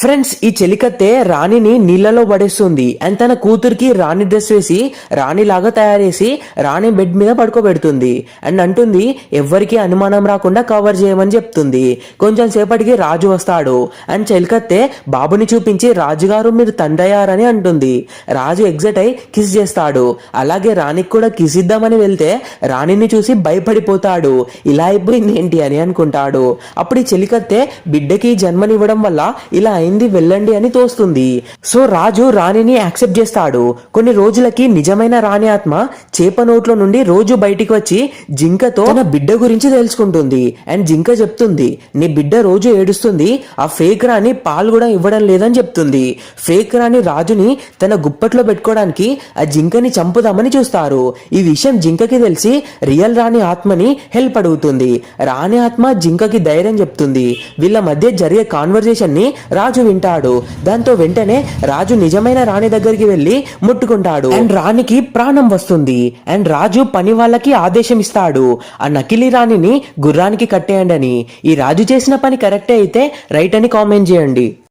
Friends ఈ చెలికత్తె రాణిని నీళ్ళలో పడేస్తుంది. అండ్ తన కూతురికి రాణి డ్రెస్ వేసి రాణిలాగా తయారేసి రాణి బెడ్ మీద పడుకోబెడుతుంది. అండ్ అంటుంది ఎవ్వరికి అనుమానం రాకుండా కవర్ చేయమని చెప్తుంది. కొంచెం సేపటికి రాజు వస్తాడు. అండ్ చెలికత్తె బాబుని చూపించి రాజుగారు మీరు తండ్రయ్యారని అంటుంది. రాజు ఎగ్జైట్ అయి కిస్ చేస్తాడు. అలాగే రాణికి కూడా కిస్ ఇద్దామని వెళ్తే రాణిని చూసి భయపడిపోతాడు. ఇలా అయిపోయింది ఏంటి అని అనుకుంటాడు. అప్పుడు ఈ చెలికత్తె బిడ్డకి జన్మనివ్వడం వల్ల ఇలా అయింది వెళ్ళండి అని తోస్తుంది. సో రాజు రాణిని యాక్సెప్ట్ చేస్తాడు. కొన్ని రోజులకి నిజమైన రాణి ఆత్మ చేప నోట్లో నుండి రోజు బయటికి వచ్చి జింకతో తన బిడ్డ గురించి తెలుసుకుంటుంది అండ్ జింక చెప్తుంది నీ బిడ్డ రోజు ఏడుస్తుంది ఆ ఫేక్ రాణి పాలు కూడా ఇవ్వడం లేదని చెప్తుంది. ఫేక్ రాణి రాజుని తన గుప్పట్లో పెట్టుకోవడానికి ఆ జింకని చంపుదామని చూస్తారు. ఈ విషయం జింకకి తెలిసి రియల్ రాణి ఆత్మని హెల్ప్ అడుగుతుంది. రాణి ఆత్మ జింకకి ధైర్యం చెప్తుంది. వీళ్ళ మధ్య జరిగే కాన్వర్జేషన్ని రాజు వింటాడు. దాంతో వెంటనే రాజు నిజమైన రాణి దగ్గరికి వెళ్ళి ముట్టుకుంటాడు. అండ్ రాణికి ప్రాణం వస్తుంది. అండ్ రాజు పని వాళ్ళకి ఆదేశం ఇస్తాడు. ఆ నకిలీ రాణిని గుర్రానికి కట్టేయండి అని ఈ రాజు చేసిన పని కరెక్టే అయితే రైట్ అని కామెంట్ చేయండి.